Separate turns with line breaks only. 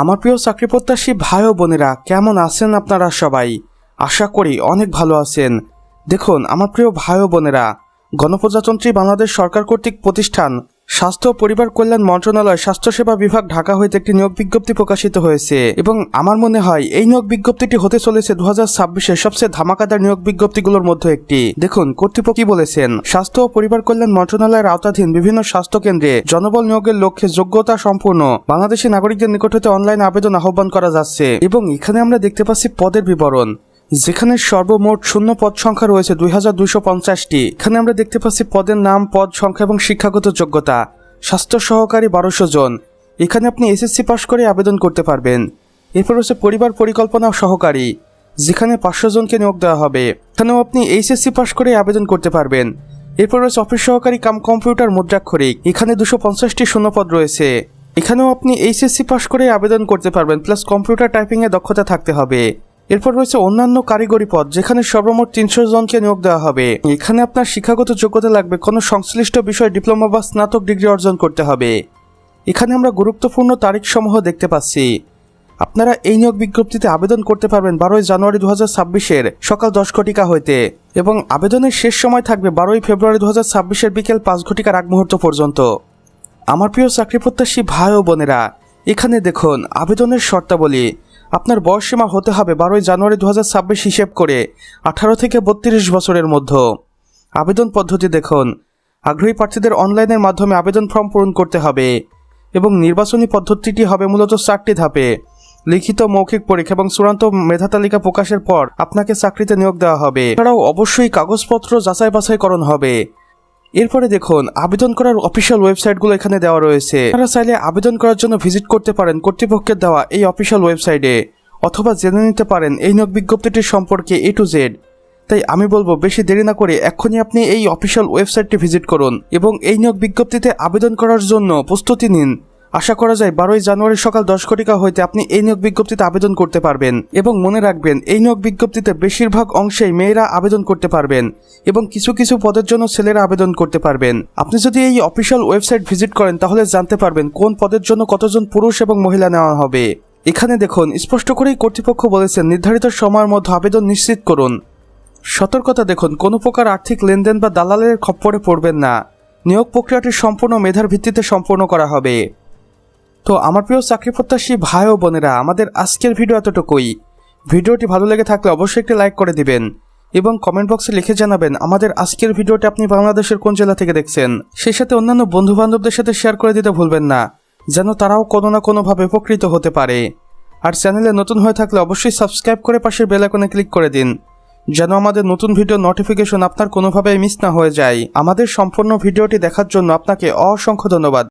আমার প্রিয় চাকরি প্রত্যাশী ভাই ও বোনেরা, কেমন আছেন আপনারা সবাই? আশা করি অনেক ভালো আছেন। দেখুন, আমার প্রিয় ভাই ও বোনেরা, গণপ্রজাতন্ত্রী বাংলাদেশ সরকার কর্তৃক প্রতিষ্ঠান স্বাস্থ্য পরিবার কল্যাণ মন্ত্রণালয় স্বাস্থ্যসেবা বিভাগ ঢাকা হইতে একটি নিয়োগ বিজ্ঞপ্তি প্রকাশিত হয়েছে এবং আমার মনে হয় এই নিয়োগ বিজ্ঞপ্তিটি হতে চলেছে দু হাজার সবচেয়ে ধামাকাদার নিয়োগ বিজ্ঞপ্তিগুলোর মধ্যে একটি। দেখুন, কর্তৃপক্ষ বলেছেন? স্বাস্থ্য ও পরিবার কল্যাণ মন্ত্রণালয়ের আওতাধীন বিভিন্ন স্বাস্থ্য কেন্দ্রে জনবল নিয়োগের লক্ষ্যে যোগ্যতা সম্পূর্ণ বাংলাদেশি নাগরিকদের নিকট হতে অনলাইন আবেদন আহ্বান করা যাচ্ছে এবং এখানে আমরা দেখতে পাচ্ছি পদের বিবরণ। যেখানে সর্বমোট শূন্য পদ সংখ্যা রয়েছে দুই হাজার পঞ্চাশটি। এখানে আমরা দেখতে পাচ্ছি পদের নাম, পদ সংখ্যা এবং শিক্ষাগত যোগ্যতা। স্বাস্থ্য সহকারী বারোশো জন। এখানে আপনি এসএসসি পাশ করে আবেদন করতে পারবেন। এরপর হচ্ছে পরিবার পরিকল্পনা সহকারী, যেখানে পাঁচশো জনকে নিয়োগ দেওয়া হবে। এখানেও আপনি এইচএসসি পাশ করে আবেদন করতে পারবেন। এরপর রয়েছে অফিস সহকারী কাম কম্পিউটার মুদ্রাক্ষরিক, এখানে দুশো পঞ্চাশটি শূন্যপদ রয়েছে। এখানেও আপনি এইচএসসি পাশ করে আবেদন করতে পারবেন, প্লাস কম্পিউটার টাইপিংয়ে দক্ষতা থাকতে হবে। এরপর রয়েছে অন্যান্য কারিগরি পদ, যেখানে সর্বমোট তিনশো জনকে নিয়োগ দেওয়া হবে। এখানে আপনার শিক্ষাগত যোগ্যতা লাগবে, কোনো সংশ্লিষ্ট বিষয়ে ডিপ্লোমা বা স্নাতক ডিগ্রি অর্জন করতে হবে। এখানে আমরা গুরুত্বপূর্ণ তারিখসমূহ দেখতে পাচ্ছি। আপনারা এই নিয়োগ বিজ্ঞপ্তিতে আবেদন করতে পারবেন বারোই জানুয়ারি দু হাজার ছাব্বিশের সকাল দশ ঘটিকা হইতে এবং আবেদনের শেষ সময় থাকবে বারোই ফেব্রুয়ারি দু হাজার ছাব্বিশের বিকেল পাঁচ ঘটিকার আগ মুহূর্ত পর্যন্ত। আমার প্রিয় চাকরি প্রত্যাশী ভাই ও বোনেরা, এখানে দেখুন আবেদনের শর্তাবলী। আপনার বয়সসীমা হতে হবে বারোই জানুয়ারি দু হাজার ছাব্বিশ হিসেব করে আঠারো থেকে বত্রিশ বছরের মধ্যে। আবেদন পদ্ধতি দেখুন। আগ্রহী প্রার্থীদের অনলাইনের মাধ্যমে আবেদন ফর্ম পূরণ করতে হবে এবং নির্বাচনী পদ্ধতিটি হবে মূলত চারটি ধাপে। লিখিত মৌখিক পরীক্ষা এবং চূড়ান্ত মেধা তালিকা প্রকাশের পর আপনাকে চাকরিতে নিয়োগ দেওয়া হবে। এছাড়াও অবশ্যই কাগজপত্র যাচাই বাছাইকরণ হবে। এরপরে দেখুন, আবেদন করার অফিসিয়াল ওয়েবসাইটগুলো এখানে দেওয়া রয়েছে। আপনারা চাইলে আবেদন করার জন্য ভিজিট করতে পারেন কর্তৃপক্ষের দেওয়া এই অফিসিয়াল ওয়েবসাইটে অথবা জেনে নিতে পারেন এই নিয়োগ বিজ্ঞপ্তিটির সম্পর্কে এ টু জেড তাই আমি বলব, বেশি দেরি না করে এখনই আপনি এই অফিসিয়াল ওয়েবসাইটটি ভিজিট করুন এবং এই নিয়োগ বিজ্ঞপ্তিতে আবেদন করার জন্য প্রস্তুতি নিন। আশা করা যায় বারোই জানুয়ারি সকাল দশ ঘটিকা হইতে আপনি এই নিয়োগ বিজ্ঞপ্তিতে আবেদন করতে পারবেন এবং মনে রাখবেন, এই নিয়োগ বিজ্ঞপ্তিতে বেশিরভাগ অংশেই মেয়েরা আবেদন করতে পারবেন এবং কিছু কিছু পদের জন্য ছেলেরা আবেদন করতে পারবেন। আপনি যদি এই অফিসিয়াল ওয়েবসাইট ভিজিট করেন, তাহলে জানতে পারবেন কোন পদের জন্য কতজন পুরুষ এবং মহিলা নেওয়া হবে। এখানে দেখুন, স্পষ্ট করেই কর্তৃপক্ষ বলেছেন, নির্ধারিত সময়ের মধ্যে আবেদন নিশ্চিত করুন। সতর্কতা দেখুন, কোনো প্রকার আর্থিক লেনদেন বা দালালের খপ্পরে পড়বেন না। নিয়োগ প্রক্রিয়াটি সম্পূর্ণ মেধার ভিত্তিতে সম্পূর্ণ করা হবে। তো আমার প্রিয় চাকরি প্রত্যাশী ভাই ও বোনেরা, আমাদের আজকের ভিডিও এতটুকুই। ভিডিওটি ভালো লেগে থাকলে অবশ্যই একটি লাইক করে দিবেন এবং কমেন্ট বক্সে লিখে জানাবেন আমাদের আজকের ভিডিওটি আপনি বাংলাদেশের কোন জেলা থেকে দেখছেন। সেই সাথে অন্যান্য বন্ধু বান্ধবদের সাথে শেয়ার করে দিতে ভুলবেন না, যেন তারাও কোনো না কোনোভাবে উপকৃত হতে পারে। আর চ্যানেলে নতুন হয়ে থাকলে অবশ্যই সাবস্ক্রাইব করে পাশের বেল আইকনে ক্লিক করে দিন, যেন আমাদের নতুন ভিডিও নোটিফিকেশন আপনার কোনোভাবে মিস না হয়ে যায়। আমাদের সম্পূর্ণ ভিডিওটি দেখার জন্য আপনাকে অসংখ্য ধন্যবাদ।